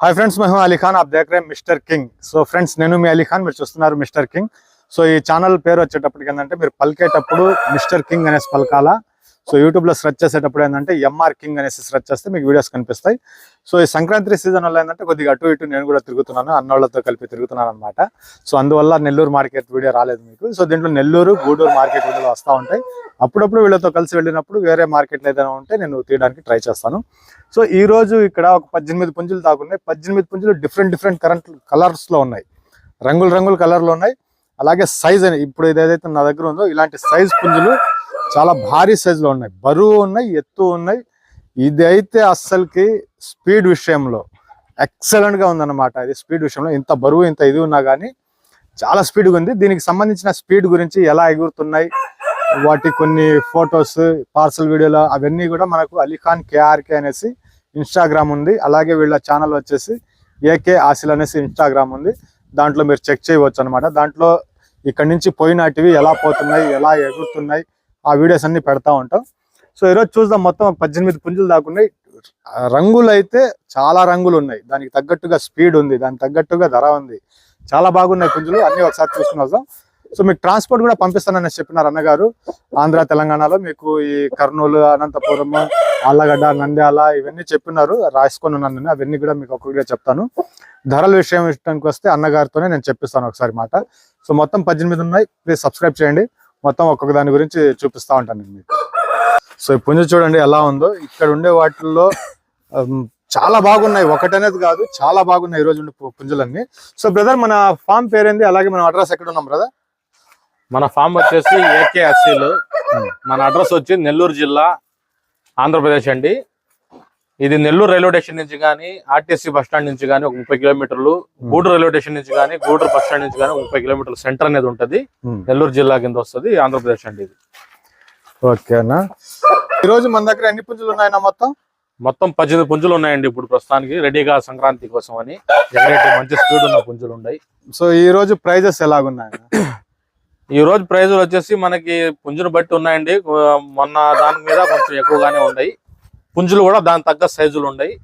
Hi friends మేము అలీ ఖాన్ ఆప్ దగ్గరే mister king so friends నేను మీ అలీ ఖాన్ మీరు చూస్తున్నారు మిస్టర్ కింగ్ సో ఈ ఛానల్ పేరు వచ్చేటప్పటికి ఏంటంటే మీరు పలికేటప్పుడు మిస్టర్ కింగ్ అనేసి పలకాల సో యూట్యూబ్లో సెర్చ్ చేసేటప్పుడు ఏంటంటే ఎంఆర్ కింగ్ అనేసి సెర్చ్ చేస్తే మీకు వీడియోస్ కనిపిస్తాయి. సో ఈ సంక్రాంతి సీజన్ వల్ల ఏంటంటే కొద్దిగా అటు ఇటు నేను కూడా తిరుగుతున్నాను అన్నోళ్ళతో కలిపి తిరుగుతున్నాను అనమాట సో అందువల్ల నెల్లూరు మార్కెట్ వీడియో రాలేదు మీకు. సో దీంట్లో నెల్లూరు గూడూరు మార్కెట్ వీడియోలు వస్తూ ఉంటాయి. అప్పుడప్పుడు వీళ్ళతో కలిసి వెళ్ళినప్పుడు వేరే మార్కెట్లు ఏదైనా ఉంటే నేను తీయడానికి ట్రై చేస్తాను. సో ఈ రోజు ఇక్కడ ఒక పద్దెనిమిది పుంజులు దాకున్నాయి. పద్దెనిమిది పుంజులు డిఫరెంట్ డిఫరెంట్ కరెంట్ కలర్స్లో ఉన్నాయి. రంగులు రంగుల కలర్లో ఉన్నాయి. అలాగే సైజ్ అని ఇప్పుడు ఏదైతే నా దగ్గర ఉందో ఇలాంటి సైజ్ పుంజులు చాలా భారీ సైజ్లో ఉన్నాయి. బరువు ఉన్నాయి ఎత్తు ఉన్నాయి. ఇది అయితే అస్సలకి స్పీడ్ విషయంలో ఎక్సలెంట్గా ఉందన్నమాట. ఇది స్పీడ్ విషయంలో ఇంత బరువు ఇంత ఇది ఉన్నా కానీ చాలా స్పీడ్గా ఉంది. దీనికి సంబంధించిన స్పీడ్ గురించి ఎలా ఎగురుతున్నాయి వాటి కొన్ని ఫొటోస్ పార్సల్ వీడియోలు అవన్నీ కూడా మనకు అలీఖాన్ కేఆర్కే అనేసి ఇన్స్టాగ్రామ్ ఉంది. అలాగే వీళ్ళ ఛానల్ వచ్చేసి ఏకే ఆసిల్ అనేసి ఇన్స్టాగ్రామ్ ఉంది. దాంట్లో మీరు చెక్ చేయవచ్చు అనమాట దాంట్లో ఇక్కడి నుంచి పోయినటివి ఎలా పోతున్నాయి ఎలా ఎగురుతున్నాయి ఆ వీడియోస్ అన్ని పెడతా ఉంటాం. సో ఈరోజు చూద్దాం మొత్తం పద్దెనిమిది పుంజులు దాకున్నాయి రంగులు అయితే చాలా రంగులు ఉన్నాయి. దానికి తగ్గట్టుగా స్పీడ్ ఉంది. దానికి తగ్గట్టుగా ధర ఉంది. చాలా బాగున్నాయి పుంజులు. అన్ని ఒకసారి చూసుకుని వద్దాం. సో మీకు ట్రాన్స్పోర్ట్ కూడా పంపిస్తానని చెప్పినారు అన్నగారు. ఆంధ్ర తెలంగాణలో మీకు ఈ కర్నూలు అనంతపురం ఆళ్ళగడ్డ నంద్యాల ఇవన్నీ చెప్పినారు. రాసుకొని ఉన్నాను అవన్నీ కూడా మీకు ఒక్కొక్కగా చెప్తాను. ధరల విషయం ఇష్టానికి వస్తే అన్నగారితోనే నేను చెప్పిస్తాను ఒకసారి మాట. సో మొత్తం పద్దెనిమిది ఉన్నాయి. ప్లీజ్ సబ్స్క్రైబ్ చేయండి. మొత్తం ఒక్కొక్క దాని గురించి చూపిస్తా ఉంటాను నేను మీకు. సో ఈ పుంజు చూడండి ఎలా ఉందో. ఇక్కడ ఉండే వాటిల్లో చాలా బాగున్నాయి. ఒకటనేది కాదు చాలా బాగున్నాయి ఈ రోజు ఉండే పుంజులన్నీ. సో బ్రదర్ మన ఫామ్ పేరేంది? అలాగే మన అడ్రస్ ఎక్కడ ఉన్నాం బ్రదర్ మన ఫామ్ వచ్చేసి ఏకే అస్సీలు మన అడ్రస్ వచ్చి నెల్లూరు జిల్లా ఆంధ్రప్రదేశ్ అండి. ఇది నెల్లూరు రైల్వే స్టేషన్ నుంచి కానీ ఆర్టీసీ బస్ స్టాండ్ నుంచి కానీ ఒక ముప్పై కిలోమీటర్లు గూడూరు రైల్వే స్టేషన్ నుంచి కానీ గూడూరు బస్ స్టాండ్ నుంచి కానీ ఒక ముప్పై కిలోమీటర్ల సెంటర్ అనేది ఉంటది. నెల్లూరు జిల్లా కింద వస్తుంది ఆంధ్రప్రదేశ్ అండి ఇది. ఓకేనా ఈ రోజు మన దగ్గర ఎన్ని పుంజులు ఉన్నాయన్నా మొత్తం? మొత్తం పద్దెనిమిది పుంజులు ఉన్నాయండి ఇప్పుడు ప్రస్తుతానికి. రెడీగా సంక్రాంతి కోసం అని. ఎగరేటి మంచి స్పీడ్ ఉన్న పుంజులు ఉన్నాయి. సో ఈ రోజు ప్రైజెస్ ఎలాగున్నాయి ఈ రోజు ప్రైజులు వచ్చేసి మనకి పుంజును బట్టి ఉన్నాయండి. మొన్న దాని మీద కొంచెం ఎక్కువగానే ఉన్నాయి. పుంజులు కూడా దాని తగ్గ సైజులు ఉన్నాయి.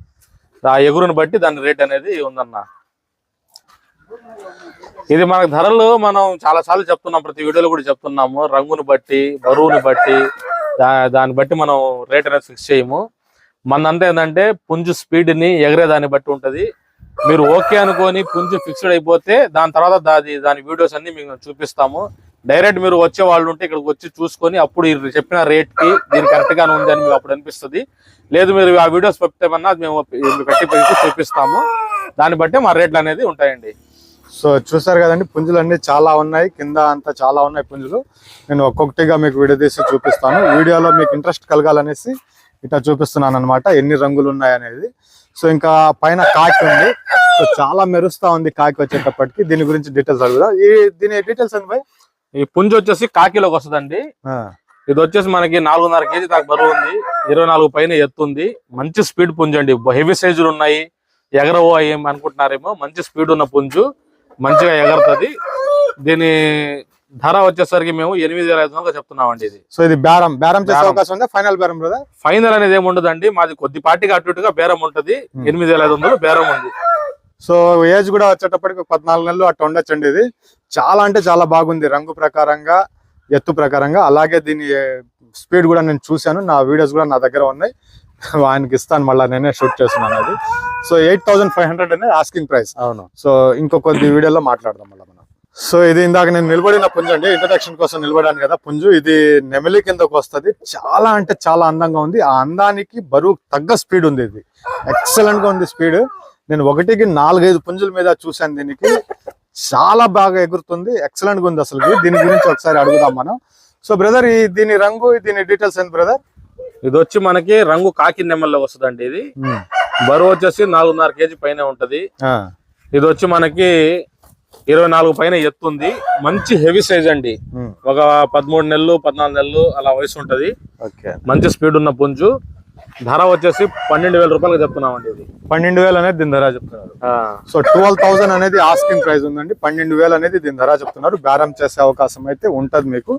ఆ ఎగురుని బట్టి దాని రేట్ అనేది ఉందన్న. ఇది మనకు ధరలు మనం చాలా సార్లు చెప్తున్నాం ప్రతి వీడియోలో కూడా చెప్తున్నాము. రంగుని బట్టి బరువుని బట్టి దా- దాన్ని బట్టి మనం రేట్ అనేది ఫిక్స్ చేయము. మనంతా ఏంటంటే పుంజు స్పీడ్ని ఎగరే దాన్ని బట్టి ఉంటది. మీరు ఓకే అనుకొని పుంజు ఫిక్స్డ్ అయిపోతే దాని తర్వాత దాది దాని వీడియోస్ అన్ని మీకు చూపిస్తాము. డైరెక్ట్ మీరు వచ్చే వాళ్ళు ఉంటే ఇక్కడికి వచ్చి చూసుకొని అప్పుడు ఈ చెప్పిన రేట్కి దీని కరెక్ట్గానే ఉంది అని మీకు అప్పుడు అనిపిస్తుంది. లేదు మీరు ఆ వీడియోస్ పెట్టామన్నా మేము పెట్టి పెట్టి చూపిస్తాము. దాన్ని బట్టి మా రేట్లు అనేది ఉంటాయండి. సో చూసారు కదండి పుంజులు అన్ని చాలా ఉన్నాయి. కింద అంతా చాలా ఉన్నాయి పుంజులు. నేను ఒక్కొక్కటిగా మీకు వీడియో తీసి చూపిస్తాను. వీడియోలో మీకు ఇంట్రెస్ట్ కలగాలనేసి ఇట్లా చూపిస్తున్నాను అనమాట ఎన్ని రంగులు ఉన్నాయి అనేది సో ఇంకా పైన కాకి ఉంది. సో చాలా మెరుస్తా ఉంది కాకి వచ్చేటప్పటికి. దీని గురించి డీటెయిల్స్ అడుగుదా. ఈ దీని డీటెయిల్స్ అండి ఈ పుంజు వచ్చేసి కాకిలోకి వస్తుందండి. ఇది వచ్చేసి మనకి నాలుగున్నర కేజీ దాకా బరువు ఉంది. ఇరవై నాలుగు పైన ఎత్తుంది మంచి స్పీడ్ పుంజు అండి. హెవీ సైజులు ఉన్నాయి. ఎగరవో ఏం అనుకుంటున్నారేమో. మంచి స్పీడ్ ఉన్న పుంజు. మంచిగా ఎగరుతుంది. దీని ధర వచ్చేసరికి మేము ఎనిమిది వేల ఐదు వందలుగా చెప్తున్నామండి ఇది. సో ఇది బేరం. బేరం చేసే. అవకాశం ఉందా? ఫైనల్ బేరం బ్రదర్ ఫైనల్ అనేది ఏమి ఉండదండి మాది కొద్దిపాటిగా అటు ఇటుగా బేరం ఉంటది. ఎనిమిది వేల ఐదు వందలు బేరం ఉంది. సో ఏజ్ కూడా వచ్చేటప్పటికి పద్నాలుగు నెలలు అట్లా ఉండొచ్చండి ఇది. చాలా అంటే చాలా బాగుంది రంగు ప్రకారంగా ఎత్తు ప్రకారంగా. అలాగే దీని స్పీడ్ కూడా నేను చూశాను. నా వీడియోస్ కూడా నా దగ్గర ఉన్నాయి. ఆయనకి ఇస్తాను మళ్ళీ నేనే షూట్ చేస్తున్నాను అది. So eight thousand five hundred అనేది ఆస్కింగ్ ప్రైస్ అవును. సో ఇంకో కొద్ది వీడియోలో మాట్లాడదాం మళ్ళీ మనం. సో ఇది ఇందాక నేను నిలబడిన పుంజు అండి. ఇంట్రడక్షన్ కోసం నిలబడాను కదా పుంజు. ఇది నెమలి కిందకు వస్తది. చాలా అంటే చాలా అందంగా ఉంది. ఆ అందానికి బరువు తగ్గ స్పీడ్ ఉంది ఇది. ఎక్సలెంట్గా ఉంది స్పీడ్. నేను ఒకటికి నాలుగైదు పుంజుల మీద చూశాను దీనికి. చాలా బాగా ఎగురుతుంది. ఎక్సలెంట్గా ఉంది అసలు దీని గురించి ఒకసారి అడుగుదాం మనం. సో బ్రదర్ ఈ దీని రంగు దీని డీటెయిల్స్ ఏంటి బ్రదర్ ఇది వచ్చి మనకి రంగు కాకి నెమ్మల్లో వస్తుందండి ఇది. బరువు వచ్చేసి నాలుగున్నర కేజీ పైన ఉంటది. ఇది వచ్చి మనకి ఇరవై నాలుగు పైన ఎత్తుంది మంచి హెవీ సైజ్ అండి. ఒక పదమూడు నెలలు పద్నాలుగు నెలలు అలా వయసు ఉంటది. ఓకే మంచి స్పీడ్ ఉన్న పుంజు. ధర వచ్చేసి పన్నెండు వేల రూపాయలకు చెప్తున్నామండి ఇది. పన్నెండు వేలు అనేది దీని ధర చెప్తున్నారు. సో ట్వెల్వ్ థౌసండ్ అనేది ఆస్కింగ్ ప్రైస్ ఉందండి. పన్నెండు వేలు అనేది దీని ధర చెప్తున్నారు. బేరం చేసే అవకాశం అయితే ఉంటది మీకు.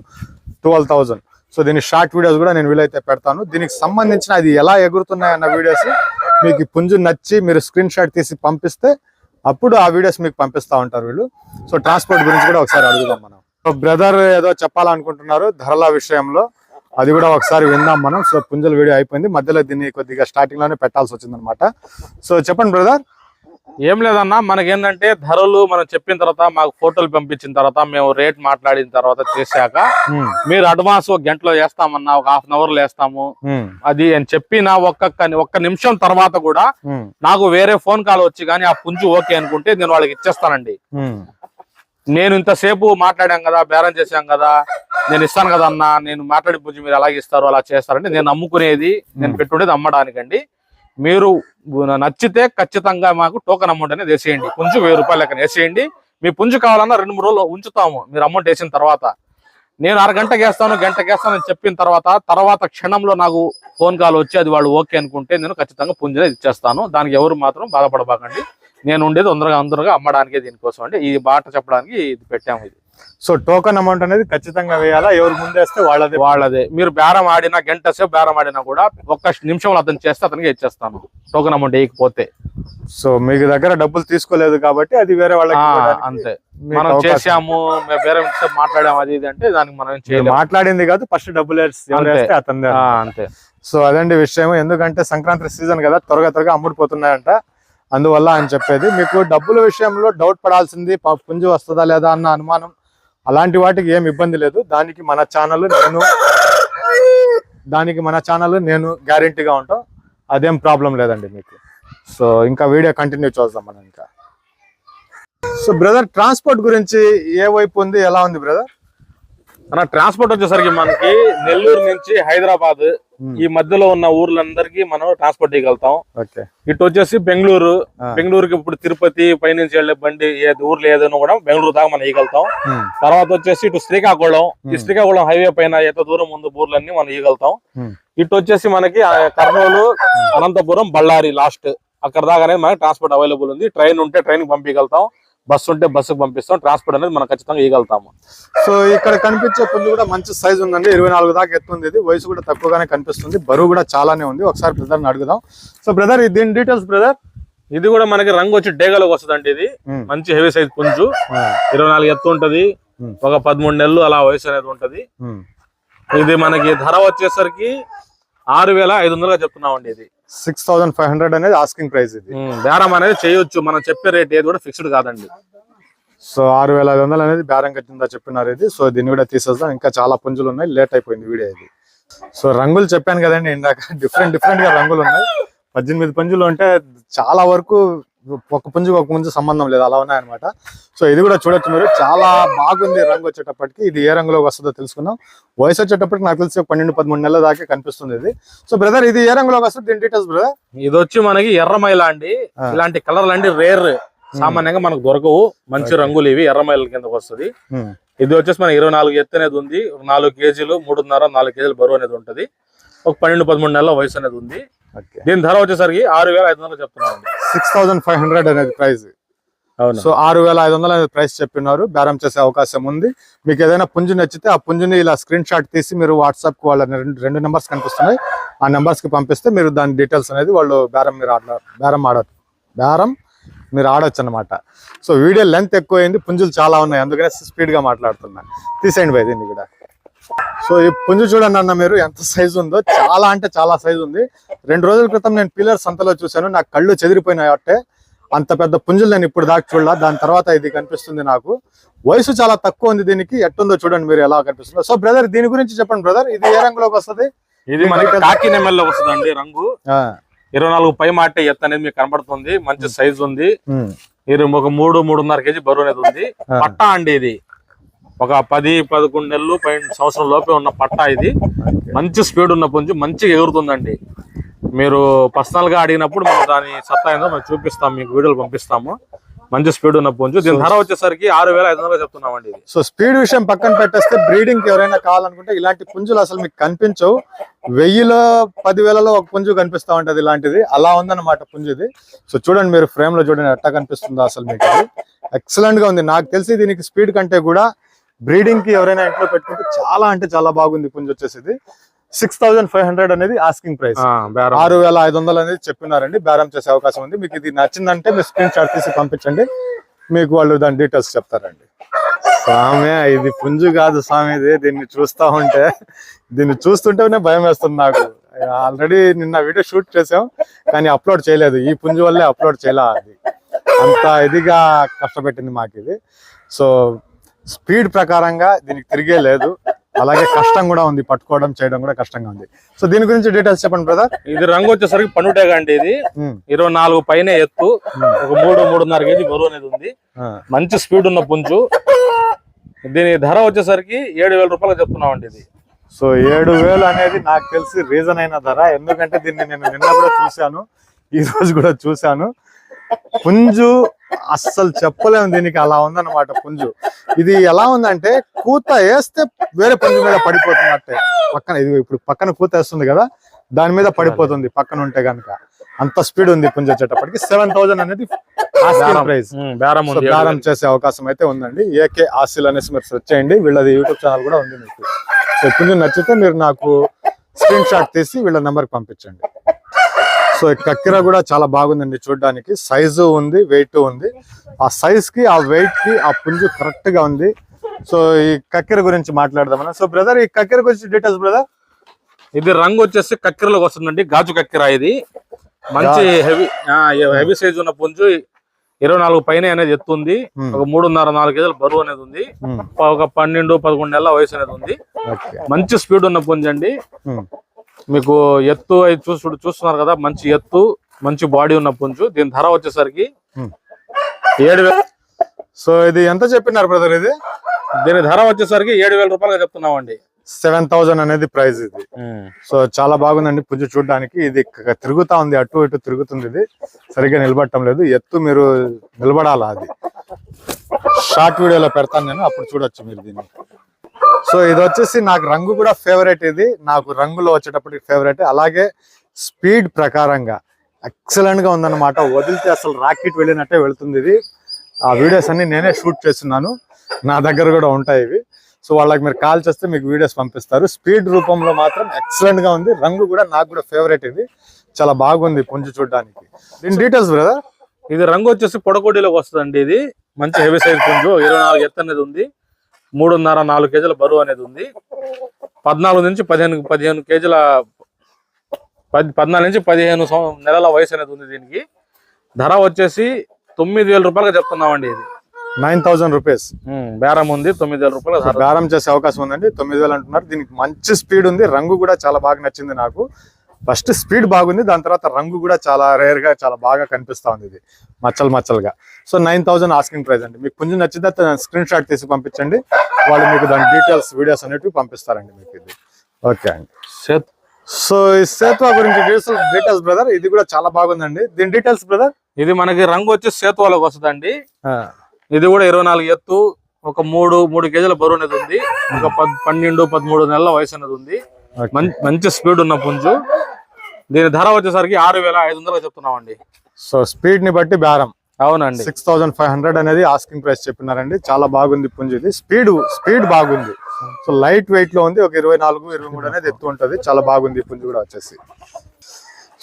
Twelve thousand. సో దీని షార్ట్ వీడియోస్ కూడా నేను వీలైతే పెడతాను. దీనికి సంబంధించిన అది ఎలా ఎగురుతున్నాయి అన్న వీడియోస్ మీకు పుంజు నచ్చి మీరు స్క్రీన్ షాట్ తీసి పంపిస్తే అప్పుడు ఆ వీడియోస్ మీకు పంపిస్తా ఉంటారు వీళ్ళు. సో ట్రాన్స్పోర్ట్ గురించి కూడా ఒకసారి అడుగుదాం మనం. సో బ్రదర్ ఏదో చెప్పాలనుకుంటున్నారు ధరల విషయంలో. అది కూడా ఒకసారి విందాం మనం. సో పుంజుల వీడియో అయిపోయింది. మధ్యలో దీన్ని కొద్దిగా స్టార్టింగ్లోనే పెట్టాల్సి వచ్చింది సో చెప్పండి బ్రదర్ ఏం లేదన్నా మనకేంటంటే ధరలు మనం చెప్పిన తర్వాత మాకు ఫోటోలు పంపించిన తర్వాత మేము రేట్ మాట్లాడిన తర్వాత చేశాక మీరు అడ్వాన్స్ ఒక గంటలో వేస్తామన్నా ఒక హాఫ్ అన్ అవర్లో వేస్తాము. అది అని చెప్పిన ఒక్క ఒక్క నిమిషం తర్వాత కూడా నాకు వేరే ఫోన్ కాల్ వచ్చి కానీ ఆ పుంజు ఓకే అనుకుంటే నేను వాళ్ళకి ఇచ్చేస్తానండి. నేను ఇంతసేపు మాట్లాడాం కదా బేరం చేశాం కదా నేను ఇస్తాను కదా అన్న నేను మాట్లాడి పుంజు మీరు అలాగే ఇస్తారు అలా చేస్తారంటే నేను అమ్ముకునేది నేను. పెట్టుకునేది అమ్మడానికండి. మీరు నచ్చితే ఖచ్చితంగా మాకు టోకెన్ అమౌంట్ అనేది వేసేయండి. పుంజు వెయ్యి రూపాయలు లెక్కన వేసేయండి. మీ పుంజు కావాలన్నా రెండు మూడు రోజులు ఉంచుతాము. మీరు అమౌంట్ వేసిన తర్వాత. నేను అరగంటకి వేస్తాను గంటకి వేస్తాను అని చెప్పిన తర్వాత తర్వాత క్షణంలో నాకు ఫోన్ కాల్ వచ్చి అది వాళ్ళు ఓకే అనుకుంటే నేను ఖచ్చితంగా పుంజునే ఇచ్చేస్తాను. దానికి ఎవరు మాత్రం బాధపడబాకండి. నేను ఉండేది తొందరగా అందరగా అమ్మడానికి దీనికోసం అంటే ఈ బాట చెప్పడానికి ఇది పెట్టాము ఇది. సో టోకన్ అమౌంట్ అనేది ఖచ్చితంగా వేయాలా? ఎవరు ముందేస్తే వాళ్ళది. వాళ్ళదే. మీరు బేరం ఆడినా గంట సేపు బేరం ఆడినా కూడా ఒక్క నిమిషంలో అతను చేస్తే అతనికి ఇచ్చేస్తాను. టోకెన్ అమౌంట్ వేయకపోతే. సో మీకు దగ్గర డబ్బులు తీసుకోలేదు కాబట్టి అది వేరే వాళ్ళకి అంతే. మనం. చేసాము బేరం సేపు మాట్లాడాము అది ఇది అంటే దానికి మనం మాట్లాడింది కాదు ఫస్ట్ డబ్బులు అంతే. సో అదండి విషయం ఎందుకంటే సంక్రాంతి సీజన్ కదా త్వరగా త్వరగా అమ్ముడుపోతున్నాయంట అందువల్ల అని చెప్పేది మీకు డబ్బుల విషయంలో డౌట్ పడాల్సింది పుంజు వస్తుందా లేదా అన్న అనుమానం. అలాంటి వాటికి ఏం ఇబ్బంది లేదు. దానికి మన ఛానల్ నేను దానికి మన ఛానల్ నేను గ్యారెంటీగా ఉంటాం. అదేం ప్రాబ్లం లేదండి మీకు. సో ఇంకా వీడియో కంటిన్యూ చూద్దాం మనం ఇంకా. సో బ్రదర్ ట్రాన్స్పోర్ట్ గురించి ఏ వైపు ఉంది? ఎలా ఉంది బ్రదర్ మన ట్రాన్స్పోర్ట్ వచ్చేసరికి మనకి నెల్లూరు నుంచి హైదరాబాద్ ఈ మధ్యలో ఉన్న ఊర్లందరికీ మనం ట్రాన్స్పోర్ట్ చేయగలుగుతాం. ఇటు వచ్చేసి బెంగళూరు. బెంగళూరుకి ఇప్పుడు తిరుపతి పైనుంచి వెళ్ళే బండి ఏది ఊర్లో ఏదైనా కూడా బెంగళూరు దాకా మనం ఇవ్వగలుగుతాం తర్వాత వచ్చేసి ఇటు శ్రీకాకుళం. ఈ Hmm. శ్రీకాకుళం హైవే పైన ఎంత దూరం ఉంది ఊర్లన్నీ మనం ఇవ్వగలుగుతాం Hmm. ఇటు వచ్చేసి మనకి కర్నూలు అనంతపురం బళ్ళారి లాస్ట్. అక్కడ దాకానే మనకి ట్రాన్స్పోర్ట్ అవైలబుల్ ఉంది. ట్రైన్ ఉంటే ట్రైన్ పంపించగలుగుతాం. బస్సు ఉంటే బస్సుకు పంపిస్తాం ట్రాన్స్పోర్ట్ అనేది మనం ఖచ్చితంగా ఇవ్వగలుగుతాము సో ఇక్కడ కనిపించే పుంజు కూడా మంచి సైజ్ ఉందండి ఇరవై నాలుగు దాకా ఎత్తుంది ఇది. వయసు కూడా తక్కువగానే కనిపిస్తుంది బరువు కూడా చాలానే ఉంది. ఒకసారి బ్రదర్ అడుగుదాం. సో బ్రదర్ దీని డీటెయిల్స్ బ్రదర్ ఇది కూడా మనకి రంగు వచ్చి డేగలోకి వస్తుంది ఇది. మంచి హెవీ సైజ్ పుంజు. ఇరవై నాలుగు ఎత్తు ఉంటది. Hmm. ఒక పదమూడు నెలలు అలా వయసు అనేది ఉంటది. ఇది మనకి ధర వచ్చేసరికి ఆరు వేల ఐదు వందలుగా చెప్తున్నామండి ఇది. సిక్స్ థౌసండ్ ఫైవ్ హండ్రెడ్ అనేది ఆస్కింగ్ ప్రైస్ ఇది. బేరం అనేది చేయొచ్చు. మనం చెప్పే రేట్ ఏది కూడా ఫిక్స్డ్ కాదండి. సో ఆరు వేల ఐదు వందలు అనేది బేరం కట్టిందా చెప్పినారు ఇది. సో దీన్ని కూడా తీసేద్దాం. ఇంకా చాలా పుంజులు ఉన్నాయి. లేట్ అయిపోయింది వీడియో ఇది. సో రంగులు చెప్పాను కదండి ఇందాక. డిఫరెంట్ డిఫరెంట్గా రంగులు ఉన్నాయి. పద్దెనిమిది పుంజులు ఉంటే చాలా వరకు ఒక పుంజుకు ఒక పుంజు సంబంధం లేదు. అలా ఉన్నాయన్నమాట. సో ఇది కూడా చూడొచ్చు మీరు. చాలా బాగుంది రంగు వచ్చేటప్పటికి. ఇది ఏ రంగులోకి వస్తుందో తెలుసుకుందాం. వయసు వచ్చేటప్పటికి నాకు తెలిసి పన్నెండు పదమూడు నెలల దాకా కనిపిస్తుంది ఇది. సో బ్రదర్ ఇది ఏ రంగులోకి వస్తుంది? దీని డీటెయిల్స్ బ్రదర్. ఇది వచ్చి మనకి ఎర్రమైల అండి. ఇలాంటి కలర్లు అండి రేర్. సామాన్యంగా మనకు దొరకవు. మంచి. రంగులు ఇవి ఎర్రమైల కిందకి వస్తుంది. ఇది వచ్చేసి మనకి ఇరవై నాలుగు ఎత్తు అనేది ఉంది. నాలుగు కేజీలు మూడున్నర నాలుగు కేజీలు బరువు అనేది ఉంటది. ఒక పన్నెండు పదమూడు నెలల వయసు అనేది ఉంది. దీని ధర వచ్చేసరికి ఆరు వేల ఐదు వందలు చెప్తున్నాం సిక్స్ థౌసండ్ ఫైవ్ హండ్రెడ్ అనేది ప్రైస్ అవును. సో ఆరు వేల ఐదు వందలు అనేది ప్రైస్ చెప్పినారు. బేరం చేసే అవకాశం ఉంది. మీకు ఏదైనా పుంజు నచ్చితే ఆ పుంజుని ఇలా స్క్రీన్ షాట్ తీసి మీరు వాట్సాప్కి వాళ్ళ రెండు రెండు నెంబర్స్ కనిపిస్తున్నాయి. ఆ నెంబర్స్కి పంపిస్తే మీరు దాని డీటెయిల్స్ అనేది వాళ్ళు బేరం మీరు ఆడ బేరం ఆడ బేరం మీరు ఆడొచ్చు అనమాట సో వీడియో లెంత్ ఎక్కువైంది. పుంజులు చాలా ఉన్నాయి. అందుకనే స్పీడ్గా మాట్లాడుతున్నా. తీసేయండి భయ్ దీన్ని కూడా. సో ఈ పుంజు చూడండి అన్న మీరు ఎంత సైజ్ ఉందో. చాలా అంటే చాలా సైజ్ ఉంది. రెండు రోజుల క్రితం నేను పిల్లర్ సంతలో చూశాను. నాకు కళ్ళు చెదిరిపోయినాయి అంటే అంత పెద్ద పుంజులు నేను ఇప్పుడు దాకా చూడలా. దాని తర్వాత ఇది కనిపిస్తుంది నాకు. వయసు చాలా తక్కువ ఉంది దీనికి. ఎట్టుందో చూడండి మీరు ఎలా కనిపిస్తుందో. సో బ్రదర్ దీని గురించి చెప్పండి బ్రదర్ ఇది ఏ రంగులోకి వస్తుంది? ఇది మనకి కాకి వస్తుందండి రంగు. ఇరవై నాలుగు పై మాటే ఎత్తు అనేది మీకు కనబడుతుంది. మంచి సైజ్ ఉంది. ఇది ఒక మూడు మూడున్నర కేజీ బరువు అనేది ఉంది. పట్టా అండి ఇది. ఒక పది పదకొండు నెలలు పైన సంవత్సరం లోపే ఉన్న పట్టా ఇది. మంచి స్పీడ్ ఉన్న పుంజు మంచిగా ఎగురుతుందండి. మీరు పర్సనల్గా అడిగినప్పుడు మనం దాని సత్తా ఏందో మేము చూపిస్తాం మీకు వీడియోలు పంపిస్తాము. మంచి స్పీడ్ ఉన్న పుంజు. దీని ధర వచ్చేసరికి ఆరు వేల ఐదు వందలు చెప్తున్నామండి ఇది. సో స్పీడ్ విషయం పక్కన పెట్టేస్తే బ్రీడింగ్కి ఎవరైనా కావాలనుకుంటే ఇలాంటి పుంజులు అసలు మీకు కనిపించవు. వెయ్యిలో పదివేలలో ఒక పుంజు కనిపిస్తా ఉంటది ఇలాంటిది. అలా ఉందన్నమాట పుంజు ఇది. సో చూడండి మీరు ఫ్రేమ్లో చూడండి ఎట్టా కనిపిస్తుందో అసలు మీకు ఎక్సలెంట్గా ఉంది. నాకు తెలిసి దీనికి స్పీడ్ కంటే కూడా బ్రీడింగ్కి ఎవరైనా ఇంట్లో పెట్టుకుంటే చాలా అంటే చాలా బాగుంది పుంజు వచ్చేసి సిక్స్ థౌసండ్ ఫైవ్ హండ్రెడ్ అనేది ఆస్కింగ్ ప్రైస్. ఆరు వేల ఐదు వందలు అనేది చెప్పినారండి. బేరం చేసే అవకాశం ఉంది. మీకు ఇది నచ్చిందంటే మీరు స్క్రీన్ షాట్ తీసి పంపించండి. మీకు వాళ్ళు దాని డీటెయిల్స్ చెప్తారండి. స్వామి ఇది పుంజు కాదు స్వామి ఇది దీన్ని చూస్తా ఉంటే. దీన్ని చూస్తుంటేనే భయం వేస్తుంది నాకు. ఆల్రెడీ నిన్న వీడియో షూట్ చేసాం కానీ అప్లోడ్ చేయలేదు. ఈ పుంజు వల్లే అప్లోడ్ చేయలే అది? అంత ఇదిగా కష్టపెట్టింది మాకు ఇది. సో స్పీడ్ ప్రకారంగా దీనికి తిరిగే లేదు. అలాగే కష్టం కూడా ఉంది. పట్టుకోవడం చేయడం కూడా కష్టంగా ఉంది. సో దీని గురించి డీటెయిల్స్ చెప్పండి బ్రదర్. ఇది రంగు వచ్చేసరికి పండుటేగా అండి ఇది. ఇరవై నాలుగు పైన ఎత్తు. ఒక మూడు మూడున్నర కేజీ బరువు అనేది ఉంది. మంచి స్పీడ్ ఉన్న పుంజు. దీని ధర వచ్చేసరికి ఏడు వేల రూపాయలు చెప్తున్నాం అండి ఇది. సో ఏడు వేలు అనేది నాకు తెలిసి రీజన్ అయిన ధర. ఎందుకంటే దీన్ని నేను నిన్న కూడా చూశాను. ఈ రోజు కూడా చూశాను. పుంజు అస్సలు చెప్పలేము దీనికి. అలా ఉందన్నమాట పుంజు. ఇది ఎలా ఉందంటే కూత వేస్తే వేరే పుంజు మీద పడిపోతున్నట్టే. పక్కన ఇది ఇప్పుడు పక్కన కూత వేస్తుంది కదా దాని మీద పడిపోతుంది పక్కన ఉంటే గనుక. అంత స్పీడ్ ఉంది పుంజు వచ్చేటప్పటికి. సెవెన్ థౌసండ్ అనేది ప్రైస్ బేరం. చేసే అవకాశం అయితే ఉందండి. ఏకే ఆసిల్ అనేసి మీరు సెర్చ్ చేయండి. వీళ్ళది యూట్యూబ్ ఛానల్ కూడా ఉంది మీకు. సో కొంచెం నచ్చితే మీరు నాకు స్క్రీన్ షాట్ తీసి వీళ్ళ నెంబర్కి పంపించండి. సో ఈ కక్కిర కూడా చాలా బాగుందండి చూడడానికి. సైజు ఉంది వెయిట్ ఉంది. ఆ సైజ్కి ఆ వెయిట్కి ఆ పుంజు కరెక్ట్గా ఉంది. సో ఈ కక్కెర గురించి మాట్లాడదామన్నా సో బ్రదర్ ఈ కక్కెర గురించి డీటెయిల్స్ బ్రదర్ ఇది రంగు వచ్చేసి కక్కెరలోకి వస్తుందండి. గాజు కక్కెర ఇది. మంచి హెవీ హెవీ సైజ్ ఉన్న పుంజు. ఇరవై నాలుగు పైన అనేది ఎత్తుంది. Hmm. ఒక మూడున్నర నాలుగు కేజీల బరువు అనేది ఉంది. ఒక పన్నెండు పదకొండు నెలల వయసు అనేది ఉంది. మంచి స్పీడ్ ఉన్న పుంజు అండి మీకు ఎత్తు అయి చూసు చూస్తున్నారు కదా మంచి ఎత్తు మంచి బాడీ ఉన్న పుంజు. దీని ధర వచ్చేసరికి. ఏడు వేల సో ఇది ఎంత చెప్పినారు బ్రదర్ ఇది? దీని ధర వచ్చేసరికి ఏడు వేల రూపాయలుగా చెప్తున్నామండి. సెవెన్ థౌసండ్ అనేది ప్రైస్ ఇది. సో చాలా బాగుందండి పుంజు చూడడానికి. ఇది తిరుగుతా ఉంది అటు ఇటు తిరుగుతుంది ఇది. సరిగ్గా నిలబడటం లేదు. ఎత్తు మీరు నిలబడాలా అది? షార్ట్ వీడియోలో పెడతాను నేను అప్పుడు చూడొచ్చు మీరు దీన్ని. సో ఇది వచ్చేసి నాకు రంగు కూడా ఫేవరెట్ ఇది. నాకు రంగులో వచ్చేటప్పటికి ఫేవరెట్ అలాగే స్పీడ్ ప్రకారంగా ఎక్సలెంట్గా ఉందన్నమాట. వదిలితే అసలు రాకెట్ వెళ్ళినట్టే వెళ్తుంది ఇది. ఆ వీడియోస్ అన్ని నేనే షూట్ చేస్తున్నాను. నా దగ్గర కూడా ఉంటాయి ఇవి. సో వాళ్ళకి మీరు కాల్ చేస్తే మీకు వీడియోస్ పంపిస్తారు. స్పీడ్ రూపంలో మాత్రం ఎక్సలెంట్గా ఉంది. రంగు కూడా నాకు కూడా ఫేవరెట్ ఇది. చాలా బాగుంది పుంజు చూడడానికి. దీని డీటెయిల్స్ బ్రదర్ ఇది రంగు వచ్చేసి పొడకోడిలోకి వస్తుందండి ఇది. మంచి హెవీ సైజ్ పుంజు. ఇరవై నాలుగు ఎత్తు అనేది ఉంది. మూడున్నర నాలుగు కేజీల బరువు అనేది ఉంది. పద్నాలుగు నుంచి పదిహేను పదిహేను కేజీల పది పద్నాలుగు నుంచి పదిహేను నెలల వయసు అనేది ఉంది దీనికి. ధర వచ్చేసి తొమ్మిది వేల రూపాయలుగా చెప్తున్నామండి ఇది. Nine thousand rupees. బేరం ఉంది తొమ్మిది వేల రూపాయలు బేరం చేసే అవకాశం ఉందండి తొమ్మిది వేలు అంటున్నారు. దీనికి మంచి స్పీడ్ ఉంది రంగు కూడా చాలా బాగా నచ్చింది నాకు. ఫస్ట్ స్పీడ్ బాగుంది దాని తర్వాత రంగు కూడా చాలా రేర్గా చాలా బాగా కనిపిస్తా ఉంది ఇది. మచ్చలు మచ్చలుగా. So nine thousand asking price అండి. మీకు కొంచెం నచ్చితే స్క్రీన్ షాట్ తీసి పంపించండి. వాళ్ళు మీకు దాని డీటెయిల్స్ వీడియోస్ అనేవి పంపిస్తారండి మీకు ఇది. ఓకే అండి. సేత్- సో ఈ సేత్వా గురించి డీటెయిల్స్ బ్రదర్ ఇది కూడా చాలా బాగుందండి. దీని డీటెయిల్స్ బ్రదర్ ఇది మనకి రంగు వచ్చి సేతువాలోకి వస్తుందండి. ఇది కూడా ఇరవై నాలుగు ఎత్తు ఒక మూడు మూడు కేజీల బరువు అనేది ఉంది. ఒక పన్నెండు పదమూడు నెలల వయసు అనేది ఉంది. మంచి స్పీడ్ ఉన్న పుంజు. దీని ధర వచ్చేసరికి ఆరు వేల ఐదు వందలు చెప్తున్నామండి. సో స్పీడ్ని బట్టి బేరం అవునండి. సిక్స్ థౌసండ్ ఫైవ్ హండ్రెడ్ అనేది ఆస్కింగ్ ప్రైస్ చెప్పినారండి. చాలా బాగుంది పుంజు ఇది స్పీడ్ స్పీడ్ బాగుంది. సో లైట్ వెయిట్లో ఉంది. ఒక ఇరవై నాలుగు ఇరవై మూడు అనేది ఎత్తు ఉంటది. చాలా బాగుంది పుంజు కూడా వచ్చేసి.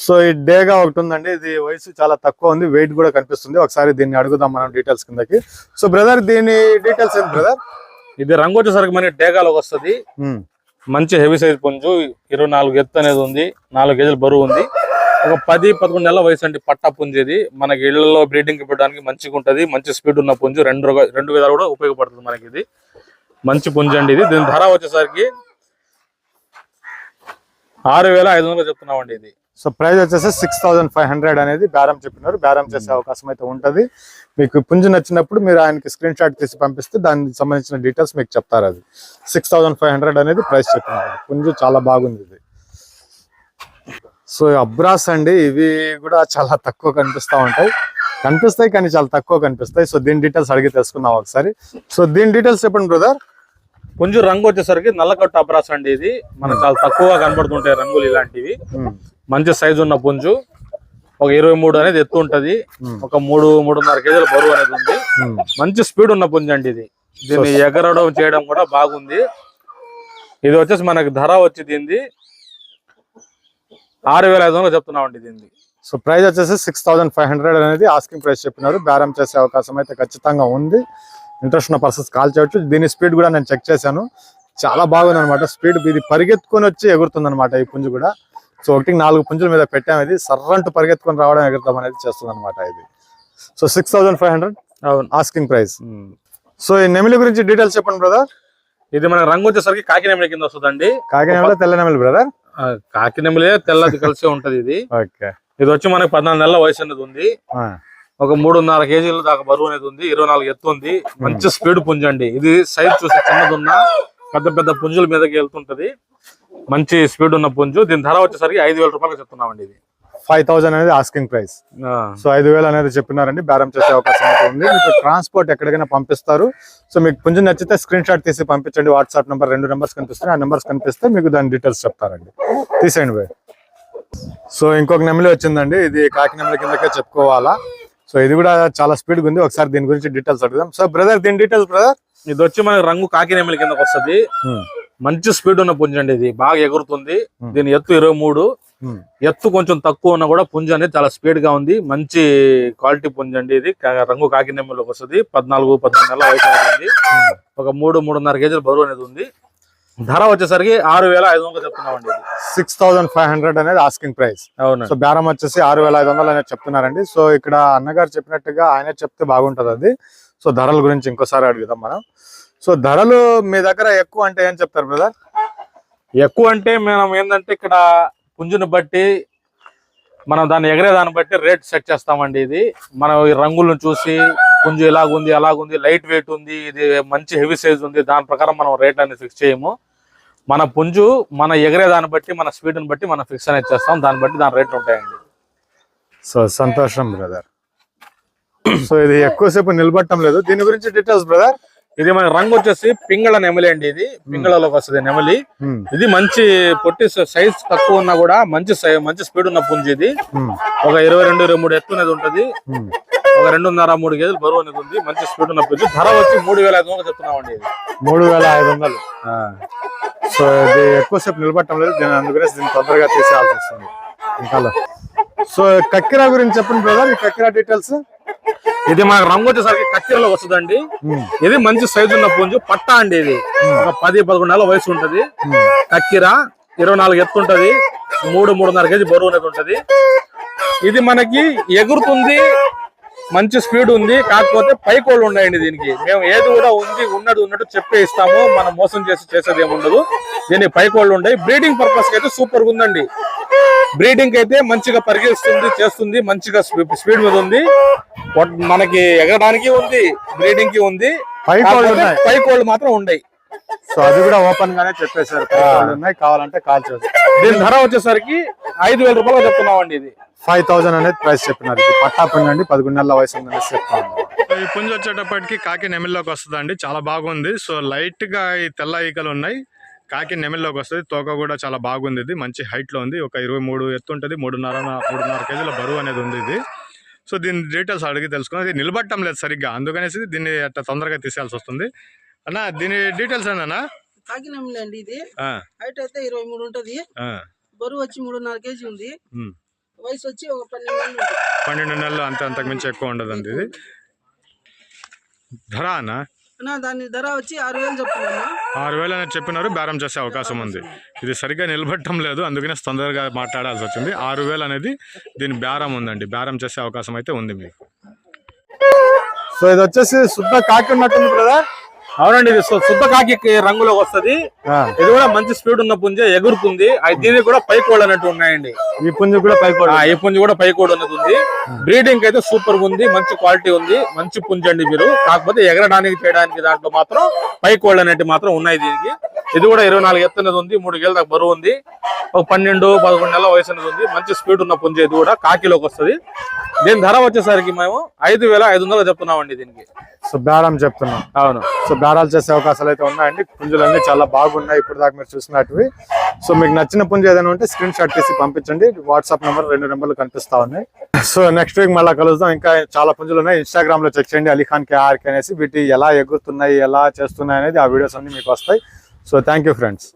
సో ఈ డేగా ఒకటి ఉందండి. ఇది వయసు చాలా తక్కువ ఉంది. వెయిట్ కూడా కనిపిస్తుంది. ఒకసారి దీన్ని అడుగుదాం మనం డీటెయిల్స్ కిందకి. సో బ్రదర్ దీని డీటెయిల్స్ ఏంటి బ్రదర్ ఇది రంగు వచ్చేసరికి మనకి డేగాలోకి వస్తుంది. మంచి హెవీ సైజ్ పుంజు. ఇరవై నాలుగు ఎత్తు అనేది ఉంది. నాలుగు కేజీల బరువు ఉంది. ఒక పది పదకొండు నెలల వయసు అండి పట్టా పుంజేది మనకి ఇళ్ళలో బ్రీడింగ్ పెట్టడానికి మంచిగా ఉంటుంది. మంచి స్పీడ్ ఉన్న పుంజు. రెండు రెండు విధాలు కూడా ఉపయోగపడుతుంది మనకి ఇది. మంచి పుంజు అండి ఇది. దీని ధర వచ్చేసరికి ఆరు వేల ఐదు వందలు చెప్తున్నామండి ఇది. సో ప్రైస్ వచ్చేసి సిక్స్ థౌసండ్ ఫైవ్ హండ్రెడ్ అనేది బేరం చెప్పినారు. బేరం చేసే అవకాశం అయితే ఉంటది. మీకు పుంజు నచ్చినప్పుడు మీరు ఆయనకి స్క్రీన్ షాట్ తీసి పంపిస్తే దానికి సంబంధించిన డీటెయిల్స్ మీకు చెప్తారు అది. సిక్స్ ఫైవ్ హండ్రెడ్ అనేది ప్రైస్ చెప్పినారు. పుంజు చాలా బాగుంది ఇది. సో అబ్రాస్ అండి ఇవి కూడా చాలా తక్కువ కనిపిస్తా ఉంటాయి. కనిపిస్తాయి కానీ చాలా తక్కువ కనిపిస్తాయి. సో దీని డీటెయిల్స్ అడిగి తెలుసుకుందాం ఒకసారి. సో దీని డీటెయిల్స్ చెప్పండి బ్రదర్ పుంజు రంగు వచ్చేసరికి నల్లకట్టు అబ్రాస్ అండి ఇది. మనకు చాలా తక్కువగా కనబడుతుంటాయి రంగులు ఇలాంటివి. మంచి సైజు ఉన్న పుంజు. ఒక ఇరవై మూడు అనేది ఎత్తు ఉంటది. ఒక మూడు మూడున్నర కేజీల బరువు అనేది ఉంది. మంచి స్పీడ్ ఉన్న పుంజు అండి ఇది. దీన్ని ఎగరడం చేయడం కూడా బాగుంది. ఇది వచ్చేసి మనకి ధర వచ్చి దీనిది ఆరు వేల ఐదు వందలు చెప్తున్నామండి దీనికి సో ప్రైస్ వచ్చేసి సిక్స్ థౌసండ్ ఫైవ్ హండ్రెడ్ అనేది ఆస్కింగ్ ప్రైస్ చెప్పినారు. బేరం చేసే అవకాశం అయితే ఖచ్చితంగా ఉంది. ఇంట్రెస్ట్ ఉన్న పర్సన్స్ కాల్ చేయొచ్చు. దీని స్పీడ్ కూడా నేను చెక్ చేశాను. చాలా బాగుంది అనమాట స్పీడ్ ఇది పరిగెత్తుకొని వచ్చి ఎగురుతుంది అనమాట ఈ పుంజు కూడా. సో ఒకటి నాలుగు పుంజుల మీద పెట్టాము ఇది. సర్రంటు పరిగెత్తుకొని రావడం ఎగురుతాం అనేది చేస్తుంది అనమాట ఇది. So six thousand five hundred అవును. Asking price. సో ఈ నెమిలి గురించి డీటెయిల్స్ చెప్పండి బ్రదర్. ఇది మన రంగు వచ్చేసరికి కాకినెమిలి కింద వస్తుందండి. కాకినాడలో తెల్ల నెమిలి బ్రదర్. ఆ, కాకినెమిలే తెల్లది కలిసి ఉంటది ఇది. ఓకే. ఇది వచ్చి మనకి పద్నాలుగు నెలల వయసు అనేది ఉంది. ఒక మూడున్నర కేజీల దాకా బరువు అనేది ఉంది. ఇరవై నాలుగు ఎత్తు ఉంది. మంచి స్పీడ్ పుంజు అండి. ఇది సైజ్ చూసి చిన్నది ఉన్నా పెద్ద పెద్ద పుంజుల మీదకి వెళ్తుంటది. మంచి స్పీడ్ ఉన్న పుంజు. దీని ధర వచ్చేసరికి ఐదు వేల రూపాయలకు చెప్తున్నామండి ఇది. ఫైవ్ థౌసండ్ అనేది ఆస్కింగ్ ప్రైస్ సో ఐదు వేలు అనేది చెప్పినారండి. బేరం చేసే అవకాశం ఉంది. మీకు ట్రాన్స్పోర్ట్ ఎక్కడికైనా పంపిస్తారు. సో మీకు పుంజు నచ్చితే స్క్రీన్ షాట్ తీసి పంపించండి. వాట్సాప్ నెంబర్ రెండు నెంబర్స్ కనిపిస్తాయి. ఆ నెంబర్స్ కనిపిస్తే మీకు దాని డీటెయిల్స్ చెప్తారండి. తీసేయండి బాయ్ సో ఇంకొక నెమలి వచ్చిందండి. ఇది కాకి నెమలి కిందకే చెప్పుకోవాలా. సో ఇది కూడా చాలా స్పీడ్ ఉంది. ఒకసారి దీని గురించి డీటెయిల్స్ అడుగుదాం. సో బ్రదర్ దీని డీటెయిల్స్ బ్రదర్ ఇది వచ్చి మనకి రంగు కాకినెమిలి కిందకి వస్తది. మంచి స్పీడ్ ఉన్న పుంజు అండి ఇది. బాగా ఎగురుతుంది. దీని ఎత్తు ఇరవై మూడు. ఎత్తు కొంచెం తక్కువ ఉన్నా కూడా పుంజు అనేది చాలా స్పీడ్గా ఉంది. మంచి క్వాలిటీ పుంజు అండి ఇది. రంగు కాకినెమ్మలోకి వస్తుంది. పద్నాలుగు పద్దెనిమిది నెలల వయసు ఉంది. ఒక మూడు మూడున్నర కేజీల బరువు అనేది ఉంది. ధర వచ్చేసరికి ఆరు వేల ఐదు వందలు చెప్తున్నామండి సిక్స్ థౌసండ్ ఫైవ్ హండ్రెడ్ అనేది ఆస్కింగ్ ప్రైస్ అవును సో బేరం వచ్చేసి ఆరు వేల ఐదు వందలు అనేది చెప్తున్నారండి. సో ఇక్కడ అన్నగారు చెప్పినట్టుగా ఆయనే చెప్తే బాగుంటది అది సో ధరల గురించి ఇంకోసారి అడుగుదాం మనం. సో ధరలు మీ దగ్గర ఎక్కువ అంటే ఏం చెప్తారు బ్రదర్ ఎక్కువ అంటే మనం ఏంటంటే ఇక్కడ పుంజుని బట్టి మనం దాన్ని ఎగరే దాన్ని బట్టి రేట్ సెట్ చేస్తామండి ఇది. మనం ఈ రంగులను చూసి పుంజు ఇలాగుంది అలాగుంది లైట్ వెయిట్ ఉంది ఇది మంచి హెవీ సైజ్ ఉంది దాని ప్రకారం మనం రేట్ అనేది ఫిక్స్ చేయము. మన పుంజు మన ఎగరే దాన్ని బట్టి మన స్పీడ్ని బట్టి మనం ఫిక్స్ అనేది చేస్తాం. దాన్ని బట్టి దాని రేట్లు ఉంటాయండి. సో సంతోషం బ్రదర్. సో ఇది ఎక్కువసేపు నిలబట్టం లేదు. దీని గురించి డీటెయిల్స్ బ్రదర్? ఇది మన రంగు వచ్చేసి పింగళ నెమలి అండి ఇది. పింగళలోకి వస్తుంది నెమలి. ఇది మంచి పొట్టి సైజ్ తక్కువ ఉన్నా కూడా మంచి మంచి స్పీడ్ ఉన్న పుంజు ఇది. ఒక ఇరవై రెండు ఇరవై మూడు ఎత్తు అనేది ఉంటది. ఒక రెండున్నర మూడు కేజీలు బరువు అనేది ఉంది. మంచి స్పీడ్ ఉన్న పుంజు. ధర వచ్చి మూడు వేల ఐదు వందలు చెప్తున్నామండి ఇది. మూడు వేల ఐదు వందలు. సో ఇది ఎక్కువసేపు నిలబట్టం లేదు. దీని అందుకనే దీన్ని తొందరగా తీసేయాల్సి వస్తుంది. ఇంకా సో కక్కిరా గురించి చెప్పండి బ్రదర్ ఈ కక్కిరా డీటెయిల్స్ ఇది మనకు రంగు వచ్చేసరికి కక్కెరలో వస్తుందండి. ఇది మంచి సైజు ఉన్న పుంజు పట్టా అండి ఇది. ఒక పది పదకొండు నెలల వయసు ఉంటది. కక్కిర ఇరవై నాలుగు ఎత్తు ఉంటది. మూడు మూడున్నర కేజీ బరువు అనేది ఉంటది. ఇది మనకి ఎగురుతుంది. మంచి స్పీడ్ ఉంది కాకపోతే పైకోళ్ళు ఉన్నాయండి దీనికి. మేము ఏది కూడా ఉంది ఉన్నది ఉన్నట్టు చెప్పే ఇస్తాము మనం మోసం చేసి చేసేది ఏమి ఉండదు. దీనికి పైకోళ్ళు ఉన్నాయి. బ్రీడింగ్ పర్పస్కి అయితే సూపర్ ఉందండి. బ్రీడింగ్ అయితే మంచిగా పరిగెస్తుంది చేస్తుంది మంచిగా స్పీడ్ మీద ఉంది. మనకి ఎగరడానికి ఉంది బ్రీడింగ్కి ఉంది. పైకోళ్ళు మాత్రం ఉన్నాయి. సో అది కూడా ఓపెన్ గానే చెప్పేశారు. ఉన్నాయి కావాలంటే కాల్ దీని ధర వచ్చేసరికి ఐదు వేల రూపాయలు చెప్తున్నామండి ఇది. ఫైవ్ థౌసండ్ అనేది ప్రైస్ చెప్పినారు. ఇది పట్టా పుంజు అండి పదకొండు నెలల వయసు చెప్తాను ఈ పుంజు వచ్చేటప్పటికి కాకి నెమిల్లోకి వస్తుందండి. చాలా బాగుంది. సో లైట్గా ఈ తెల్ల ఈకలు ఉన్నాయి. కాకి నెమిల్లోకి వస్తుంది. తోక కూడా చాలా బాగుంది ఇది. మంచి హైట్లో ఉంది. ఒక ఇరవై మూడు ఎత్తు ఉంటుంది. మూడున్నర మూడున్నర కేజీల బరువు అనేది ఉంది ఇది. సో దీని డీటెయిల్స్ అడిగి తెలుసుకుని ఇది నిలబట్టం లేదు సరిగ్గా. అందుకనేసి దీన్ని అట్లా తొందరగా తీసేయాల్సి వస్తుంది. అన్న దీని డీటెయిల్స్ ఏందన్నా? కాకినమ్మిలి అండి ఇది. ఆ, హైట్ అయితే ఇరవై మూడు ఉంటది. ఆ, బరువు వచ్చి మూడున్నర కేజీ ఉంది. వయసు వచ్చి ఒక పన్నెండు నెలలు పన్నెండు నెలలు అంతే అంతకు మించి ఎక్కువ ఉండదండి ఇది. ధర అన్న? అన్నా దాని ధర వచ్చి ఆరు వేలు చెప్తున్నాము ఆరు వేలు అనేది చెప్పినారు బేరం చేసే అవకాశం ఉంది. ఇది సరిగ్గా నిలబట్టడం లేదు అందుకనే తొందరగా మాట్లాడాల్సి వచ్చింది. ఆరు వేలు అనేది దీని బేరం ఉందండి బేరం చేసే అవకాశం అయితే ఉంది మీకు. సో ఇది వచ్చేసి శుద్ధ కాకి ఉన్నట్టుంది బ్రదర్ అవునండి ఇది శుద్ధ కాకి రంగులోకి వస్తది. ఇది కూడా మంచి స్పీడ్ ఉన్న పుంజే ఎగురుతుంది అది దీనికి కూడా పైకోళ్ళు అన్నట్టు ఉన్నాయండి. ఈ పుంజు కూడా పైకోళ్ళు ఆ, ఈ పుంజు కూడా పైకోడు అనేది ఉంది. బ్రీడింగ్ అయితే సూపర్ ఉంది మంచి క్వాలిటీ ఉంది మంచి పుంజు అండి మీరు కాకపోతే ఎగరడానికి చేయడానికి దాంట్లో మాత్రం పైకోళ్ళు అనేవి మాత్రం ఉన్నాయి దీనికి. ఇది కూడా ఇరవై నాలుగు ఎత్తు అనేది ఉంది మూడు గేల దాకా బరువు ఉంది. ఒక పన్నెండు పదకొండు నెలల వయసు అనేది ఉంది. మంచి స్పీడ్ ఉన్న పుంజు ఇది కూడా కాకిలోకి వస్తుంది. దీని ధర వచ్చేసరికి మేము ఐదు వేల ఐదు వందలు చెప్తున్నామండి దీనికి. సో బేరం చెప్తున్నాం. అవును. సో బేరాలు చేసే అవకాశాలు అయితే ఉన్నాయండి. పుంజులన్నీ చాలా బాగున్నాయి ఇప్పుడు దాకా మీరు చూసినట్టువి. సో మీకు నచ్చిన పుంజు ఏదైనా ఉంటే స్క్రీన్ షాట్ తీసి పంపించండి. వాట్సాప్ నెంబర్ రెండు నెంబర్లు కనిపిస్తా ఉన్నాయి. సో నెక్స్ట్ వీక్ మళ్ళీ కలుద్దాం. ఇంకా చాలా పుంజులు ఉన్నాయి. ఇన్స్టాగ్రామ్లో చెక్ చేయండి. అలీఖాన్ కేఆర్కే అనేసి వీటి ఎలా ఎగురుతున్నాయి ఎలా చేస్తున్నాయి అనేది ఆ వీడియోస్ అన్ని మీకు వస్తాయి. So thank you friends